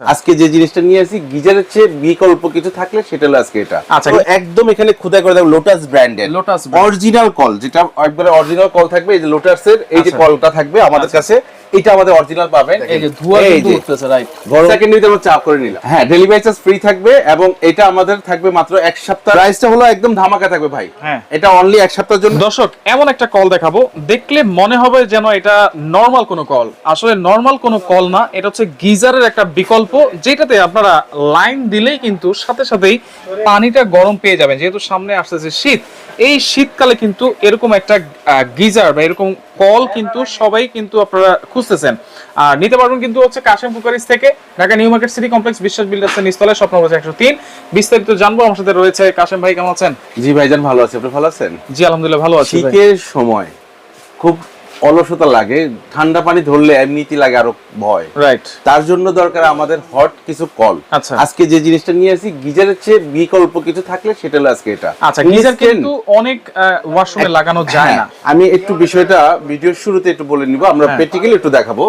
আজকে যে জিনিসটা নিয়ে আসি গিজারের চেয়ে বিকল্প কিছু থাকলে সেটা হলো আজকে এটা আচ্ছা। একদম এখানে খুদাই করে দেখো লোটাস ব্র্যান্ডের লোটাস। অরিজিনাল কল যেটা একবারে অরিজিনাল কল থাকবে এই যে লোটাসের এই যে আচ্ছা। কলটা থাকবে আমাদের কাছে এটা আমাদের অরিজিনাল পাবেন। এই যে ধোয়া কিন্তু উঠতেছে রাইট সেকেন্ড নিতে আমরা চাপ করে নিলাম। হ্যাঁ ডেলিভারি চার্জ ফ্রি থাকবে এবং এটা আমাদের থাকবে মাত্র এক সপ্তাহ। প্রাইসটা হলো একদম ধামাকা থাকবে ভাই। হ্যাঁ। এটা অনলি এক সপ্তাহের জন্য। দর্শক এমন একটা কল দেখাবো। দেখলে মনে হবে যেন এটা নর্মাল কোনো কল আসলে নর্মাল কোনো কল না এটা হচ্ছে গিজারের একটা বিকল্প যেটাতে আপনারা লাইন দিলেই কিন্তু সাথে সাথেই পানিটা গরম পেয়ে যাবেন। যেহেতু সামনে আসতেছে শীত এই শীতকালে কিন্তু এরকম একটা গিজার বা এরকম কল কিন্তু সবাই কিন্তু আপনারা খুঁজতেছেন। আর নিতে পারবেন কিন্তু হচ্ছে কাশেম ফুকারিস থেকে Dhaka new market city complex Biswas বিল্ডার্সের নিস্তলে স্বপ্ন বলছে একশো তিন। বিস্তারিত জানব আমার সাথে রয়েছে কাশেম ভাই কেমন আছেন? জি ভাইজান ভালো আছে। আপনি ভালো আছেন? জি আলহামদুলিল্লাহ ভালো আছি। শীতের সময় খুব অলসতা লাগে ঠান্ডা পানি ধরলে এমনিতে লাগে আরও ভয়। রাইট তার জন্য দরকার আমাদের হট কিছু কল। আচ্ছা। আজকে যে জিনিসটা নিয়ে আসি গিজারের চেয়ে বিকল্প কিছু থাকলে সেটা হলো আজকে এটা। আচ্ছা গিজার কিন্তু অনেক ওয়াশরুমে লাগানো যায় না। হ্যাঁ, আমি একটু বিষয়টা ভিডিওর শুরুতে একটু বলে নিব আমরা হ্যাঁ। প্র্যাকটিক্যালি একটু দেখাবো।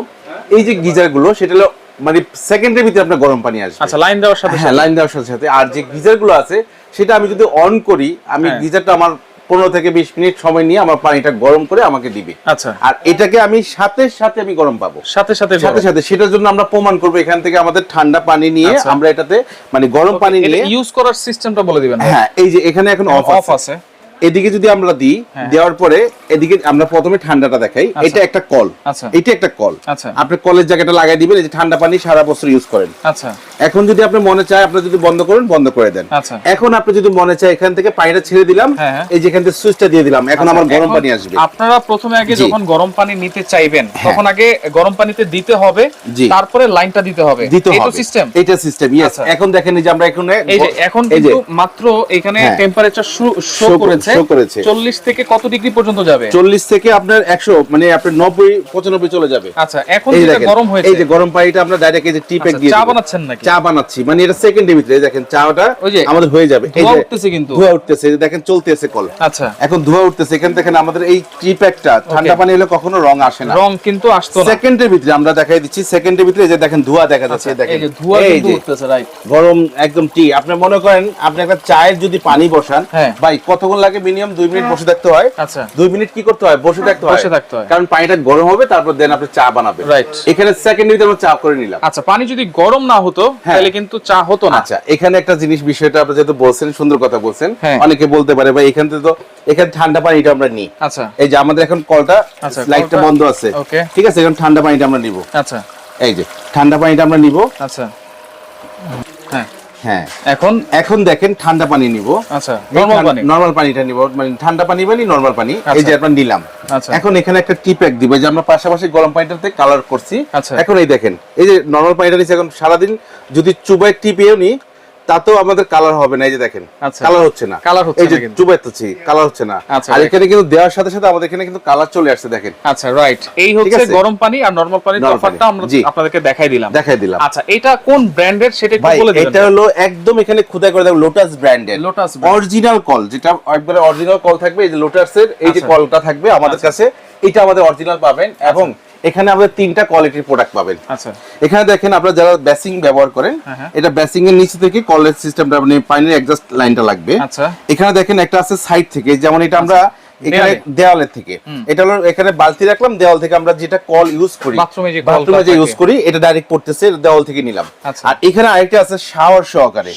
এই যে গিজারগুলো সেটা হলো মানে সেকেন্ডের ভিতরে আপনার গরম পানি আসবে। আচ্ছা লাইন দেওয়ার সাথে হ্যাঁ লাইন দেওয়ার সাথে সাথে। আর যে গিজারগুলো আছে সেটা আমি যদি অন করি আমি হ্যাঁ। গিজারটা আমার পনেরো থেকে বিশ মিনিট সময় নিয়ে আমার পানিটা গরম করে আমাকে দিবে। আচ্ছা। আর এটাকে আমি সাথে সাথে আমি গরম পাবো। সাথে সাথে সাথে সাথে। সেটার জন্য আমরা প্রমাণ করব এখান থেকে আমাদের ঠান্ডা পানি নিয়ে আচ্ছা। আমরা এটাতে মানে গরম পানি নিয়ে ইউজ করার সিস্টেমটা বলে দিবেন? হ্যাঁ এই যে এখানে এখন অফ অফ আছে। এদিকে যদি আমরা দিই হ্যাঁ। দেওয়ার পরে এদিকে আমরা প্রথমে ঠান্ডাটা দেখাই আচ্ছা। এটা একটা কল আচ্ছা। এটা একটা কল আচ্ছা। আপনি কলের জায়গাটা লাগাই দিবেন এই যে ঠান্ডা পানি সারা বছর ইউজ করেন আচ্ছা এখন যদি আপনি মনে চায় আপনি যদি বন্ধ করেন বন্ধ করে দেন। এখন আপনি যদি মনে চায় এখান থেকে পানিটা ছেড়ে দিলাম হ্যাঁ, হ্যাঁ। এই যে এখান থেকে সুইচটা দিয়ে দিলাম এখন আমার গরম পানি আসবে আপনারা প্রথমে আগে যখন গরম পানি নিতে চাইবেন। তখন আগে গরম পানিতে দিতে হবে তারপরে লাইনটা দিতে হবে হবে সিস্টেম এটা সিস্টেম ইয়েস। এখন দেখেন এই যে আমরা এখানে এই যে এখন কিন্তু মাত্র এখানে। টেম্পারেচার শো করেছে করেছে। 40 থেকে কত ডিগ্রি পর্যন্ত যাবে? চল্লিশ থেকে আপনার একশো মানে আপনার নব্বই পঁচানব্বই চলে যাবে। আচ্ছা এখন যেটা গরম হয়েছে। এই যে গরম পানিটা আমরা ডাইরেক্ট এই যে টিপে আচ্ছা, দিয়ে চা বানাচ্ছেন নাকি? চা বানাচ্ছি মানে এটা সেকেন্ডের ভিতরে দেখেন চাটা আমাদের হয়ে যাবে। এই যে উঠতেছে কিন্তু। ধোঁয়া উঠতেছে দেখেন চলতেছে কল। আচ্ছা। এখন ধোঁয়া উঠতেছে এখান থেকে আমাদের এই টিপ্যাকটা ঠান্ডা পানি হলে কখনো রং আসে না। রং কিন্তু আসতো না। সেকেন্ডের ভিতরে আমরা দেখাই দিচ্ছি সেকেন্ডের ভিতরে এই যে দেখেন ধোঁয়া দেখা যাচ্ছে আচ্ছা, দেখেন। এই যে ধোঁয়া কিন্তু উঠতেছে রাইট গরম একদম টি আপনি মনে করেন আপনি একটা চায়ের যদি পানি বসান হ্যাঁ। ভাই কতক্ষণ লাগে মিনিমাম দুই মিনিট বসে থাকতে হয়। আচ্ছা। দুই মিনিট কি করতে হয়? বসে থাকতে হয়। বসে থাকতে হয়। কারণ পানিটা গরম হবে তারপর দেন আপনি চা বানাবেন। Right. এখানে সেকেন্ড ভিতরে আমরা চা করে নিলাম। আচ্ছা পানি যদি গরম না হতো হ্যাঁ। তাহলে কিন্তু চা হতো না। আচ্ছা এখানে একটা জিনিস বিষয়টা আপনি যেহেতু বলছেন সুন্দর কথা বলছেন। হ্যাঁ। অনেকে বলতে পারে ভাই এখান থেকে তো এখানে ঠান্ডা পানিটা আমরা নিই। আচ্ছা। এই যে আমাদের এখন কলটা আচ্ছা, লাইটটা বন্ধ আছে। Okay. ঠিক আছে এখন ঠান্ডা পানিটা আমরা নিব। আচ্ছা। এই যে ঠান্ডা পানিটা আমরা নিব। আচ্ছা। হ্যাঁ। এখন? এখন দেখেন ঠান্ডা পানি নিব। আচ্ছা নরমাল পানি? নরমাল পানিটা নিব। মানে ঠান্ডা পানি মানে নরমাল পানি। এই আচ্ছা। যে আমরা নিলাম। আচ্ছা। এখন এখানে একটা টিপ্যাক দিব। যে আমরা পাশাপাশি গরম পানিটাতে কালার করছি। আচ্ছা। এখন এই দেখেন এই যে নরমাল পানিটা নিচ্ছে এখন সারাদিন যদি চুবাই টিপেও নি তাতেও আমাদের কালার হবে না এই যে দেখেন। আচ্ছা। কালার হচ্ছে না। Colour হচ্ছে এই যে চুবাইতেছি কালার হচ্ছে না। আচ্ছা, আর এখানে কিন্তু দেওয়ার সাথে সাথে আমাদের এখানে কিন্তু কালার চলে আসছে দেখেন। আচ্ছা রাইট এই হচ্ছে গরম পানি আর নরমাল পানির তফাৎটা আমরা আপনাদেরকে দেখাই দিলাম। দেখাই দিলাম। আচ্ছা এটা কোন ব্র্যান্ডের সেটা একটু বলে দিবেন। এটা হলো একদম এখানে খোদাই করে দেখো লোটাস ব্র্যান্ডের লোটাস অরিজিনাল কল যেটা একবারে অরিজিনাল কল থাকবে এই যে লোটাসের এই যে আচ্ছা। কলটা থাকবে আমাদের কাছে এটা আমাদের অরিজিনাল পাবেন এবং এখানে আমাদের তিনটা কোয়ালিটির প্রোডাক্ট পাবেন। আচ্ছা। এখানে দেখেন আপনারা যারা ব্যাসিং ব্যবহার করেন হ্যাঁ, হ্যাঁ। এটা ব্যাসিং এর নিচে থেকে কলের সিস্টেমটা আপনি ফাইনাল এক্সাস্ট লাইনটা লাগবে। আচ্ছা। এখানে দেখেন একটা আছে সাইড থেকে যেমন এটা আমরা এখানে। দেওয়ালের থেকে। এটা হলো এখানে বালতি রাখলাম দেওয়াল থেকে আমরা যেটা কল ইউজ করি বাথরুমে যে বাথরুমে যে ইউজ করি এটা ডাইরেক্ট পড়তেছে দেওয়াল থেকে নিলাম। আচ্ছা। আর এখানে আরেকটা আছে শাওয়ার সহকারে।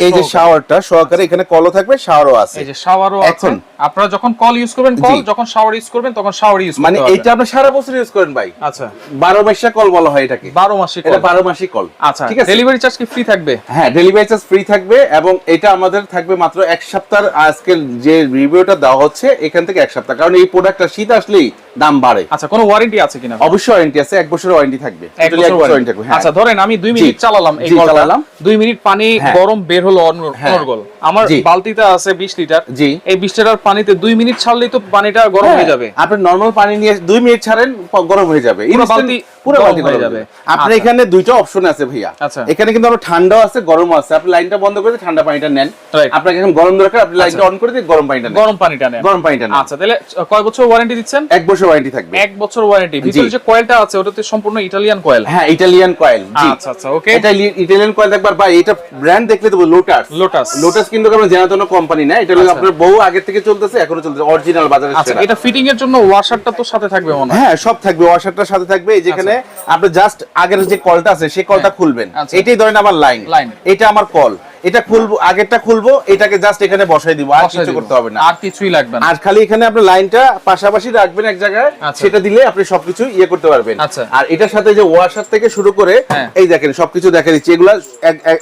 এই যে শাওয়ারটা সহকারে এখানে কলও থাকবে শাওয়ারও আছে। এই যে শাওয়ারও এখন- আপনারা যখন কল ইউজ করবেন কল যখন শাওয়ার ইউজ করবেন তখন শাওয়ার ইউজ মানে এটা আপনি সারা বছর ইউজ করেন ভাই। আচ্ছা। বারো মাসা কল বলা হয় এটাকে। 12 মাসে এটা কল বারো মাসি কল আচ্ছা ঠিক আছে? ডেলিভারি চার্জ কি ফ্রি থাকবে? হ্যাঁ ডেলিভারি চার্জ ফ্রি থাকবে এবং এটা আমাদের থাকবে মাত্র এক সপ্তাহ। আজকে যে রিভিউটা দেওয়া হচ্ছে এখান থেকে এক সপ্তাহ কারণ এই প্রোডাক্টটা শীত আসলেই দাম বাড়ে আচ্ছা কোনো ওয়ারেন্টি আছে কিনা অবশ্যই ওয়ারেন্টি আছে এক বছরের ওয়ারেন্টি থাকবে এক Totally বছর বছর warranty। warranty থাকবে, হ্যাঁ। আচ্ছা ধরেন আমি দুই মিনিট চালালাম এই চালালাম। দুই মিনিট পানি হ্যাঁ। গরম বের হলো অন্য- হ্যাঁ। অনর্গল আমার জি। বালতিতে আছে বিশ লিটার জি। এই বিশ লিটার পানিতে দুই মিনিট ছাড়লেই তো পানিটা গরম হয়ে যাবে হ্যাঁ, আপনি নরমাল পানি নিয়ে দুই মিনিট ছাড়েন গরম হয়ে যাবে পুরো বালতি- পুরো বালতি হয়ে গরম যাবে। যাবে আপনার আচ্ছা। এখানে দুইটা অপশন আছে ভাইয়া আচ্ছা। এখানে কিন্তু আমরা ঠান্ডাও আছে গরমও আছে আপনি লাইনটা বন্ধ করে ঠান্ডা পানিটা নেন. আপনাকে এখন গরম দরকার আপনি লাইনটা অন করে দিয়ে গরম পানিটা নেন গরম পানিটা নেন গরম পানিটা নেন আচ্ছা তাহলে কয় বছর ওয়ারেন্টি দিচ্ছেন এক বছর ওয়ারেন্টি থাকবে। এক বছর ওয়ারেন্টি ভিতরে যে কয়েলটা আছে ওটাতে সম্পূর্ণ ইটালিয়ান কয়েল হ্যাঁ ইটালিয়ান কয়েল জি। আচ্ছা আচ্ছা ওকে এটা ইটালিয়ান কয়েল দেখবার ভাই এটা ব্র্যান্ড দেখলে তো লোটাস লোটাস লোটাস কিন্তু আমরা জানাতন কোম্পানি না এটা হলো আচ্ছা। আপনার বহু আগে থেকে চলতেছে এখনও চলতেছে অরিজিনাল বাজারে আচ্ছা এটা ফিটিং এর জন্য ওয়াশারটা তো সাথে থাকবে মনে হ্যাঁ? সব থাকবে ওয়াশারটার সাথে থাকবে। এই যেখানে আপনি জাস্ট আগের যে কলটা আছে সেই কলটা খুলবেন। আচ্ছা। এটাই ধরেন আমার লাইন লাইন এটা আমার কল এটা খুলবো আগেরটা খুলবো এটাকে জাস্ট এখানে বসাই দিব আর কিছু করতে হবে না আর কিছুই লাগবে না আর খালি এখানে আপনি লাইনটা পাশাপাশি রাখবেন এক জায়গায় আচ্ছা। সেটা দিলে আপনি সবকিছু ইয়ে করতে পারবেন আচ্ছা। আর এটার সাথে যে ওয়াশার থেকে শুরু করে হ্যাঁ। এই দেখেন সবকিছু দেখা দিচ্ছি এগুলা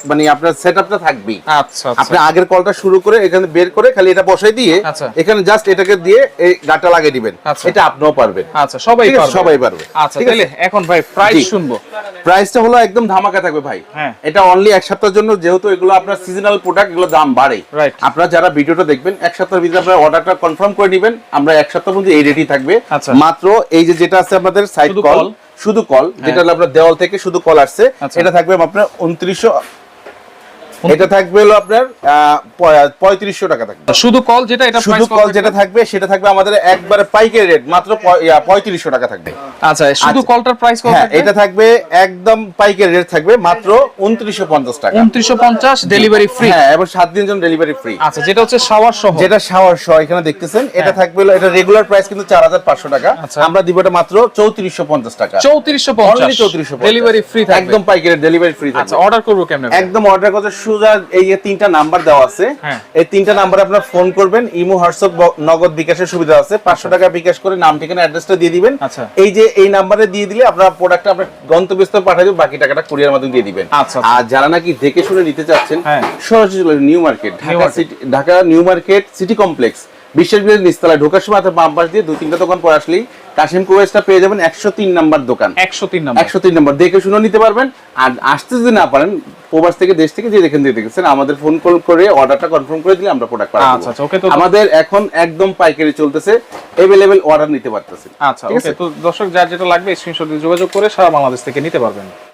মানে আপনার সেটআপটা থাকবেই আচ্ছা আচ্ছা আপনি আগের কলটা শুরু করে এখানে বের করে খালি এটা বসাই দিয়ে। এখানে জাস্ট এটাকে দিয়ে এই গাটা লাগিয়ে দিবেন। এটা আপনিও পারবেন আচ্ছা সবাই পারবে সবাই পারবে আচ্ছা? তাহলে এখন ভাই প্রাইস। শুনব প্রাইসটা হলো একদম ধামাকা থাকবে ভাই হ্যাঁ। এটা অনলি এক সপ্তাহের জন্য যেহেতু এগুলো আপনার সিজনাল প্রোডাক্ট এগুলো দাম বাড়ে. আপনারা যারা ভিডিওটা দেখবেন এক সপ্তাহের ভিতরে আপনারা অর্ডারটা কনফার্ম করে নেবেন আমরা এক সপ্তাহ পর্যন্ত এই রেডি থাকবে আচ্ছা। মাত্র এই যে যেটা আছে আমাদের সাইড কল শুধু কল যেটা হলো আপনার দেওয়াল থেকে শুধু কল আসছে আচ্ছা। এটা থাকবে আপনার উনত্রিশশো এটা থাকবে হলো আপনার পঁয়ত্রিশশো টাকা থাকবে। শুধু কল যেটা এটা শুধু কল যেটা থাকবে সেটা থাকবে আমাদের একবারে পাইকারি রেট মাত্র পঁয়ত্রিশশো টাকা থাকবে। আচ্ছা শুধু আচ্ছা। কলটার প্রাইস কত হ্যাঁ এটা থাকবে একদম পাইকারি রেট থাকবে মাত্র উনত্রিশশো পঞ্চাশ টাকা। 2950 ডেলিভারি ফ্রি হ্যাঁ এবং সাত দিন জন্য ডেলিভারি ফ্রি আচ্ছা যেটা হচ্ছে শাওয়ার সহ। যেটা শাওয়ার সহ এখানে দেখতেছেন এটা হ্যাঁ। থাকবে হলো এটা রেগুলার প্রাইস কিন্তু চার হাজার পাঁচশো টাকা। আচ্ছা। আমরা দিব এটা মাত্র চৌত্রিশশো পঞ্চাশ টাকা। 3450 চৌত্রিশশো ডেলিভারি ফ্রি একদম পাইকারি ডেলিভারি ফ্রি আচ্ছা অর্ডার করব কেমনে? একদম অর্ডার করতে সোজা এই যে তিনটা নাম্বার দেওয়া আছে হ্যাঁ। এই তিনটা নাম্বারে আপনার ফোন করবেন ইমো হোয়াটসঅ্যাপ নগদ বিকাশের সুবিধা আছে পাঁচশো টাকা বিকাশ করে নাম ঠিকানা অ্যাড্রেসটা দিয়ে দিবেন আচ্ছা। এই যে এই নাম্বারে দিয়ে দিলে আপনার প্রোডাক্টটা আপনার গন্তব্যস্থলে পাঠিয়ে দেবেন বাকি টাকাটা কুরিয়ার মাধ্যমে দিয়ে দিবেন আচ্ছা, আচ্ছা। আর যারা নাকি দেখে শুনে নিতে চাচ্ছেন হ্যাঁ। সরাসরি new market Dhaka city Dhaka new market city complex বিশ্বের বিরোধী নিস্তলায় ঢোকার সময় আপনার বাম পাশ দিয়ে দু তিনটা দোকান পর আসলেই কাশিম কুয়েসটা পেয়ে যাবেন একশো তিন নাম্বার দোকান। 103 নাম্বার। একশো তিন নম্বর। দেখে শুনে নিতে পারবেন। আর আসতে যদি না পারেন প্রবাস থেকে দেশ থেকে যে দেখেন দিয়ে দেখেছেন আমাদের ফোন কল করে অর্ডারটা কনফার্ম করে দিলে আমরা প্রোডাক্ট পাবো আচ্ছা, আচ্ছা, okay, তো- আমাদের এখন একদম পাইকারি চলতেছে। এভেলেবেল অর্ডার নিতে পারতেছে। আচ্ছা ওকে তো দর্শক যার যেটা লাগবে স্ক্রিনশট দিয়ে যোগাযোগ করে সারা বাংলাদেশ থেকে নিতে পারবেন।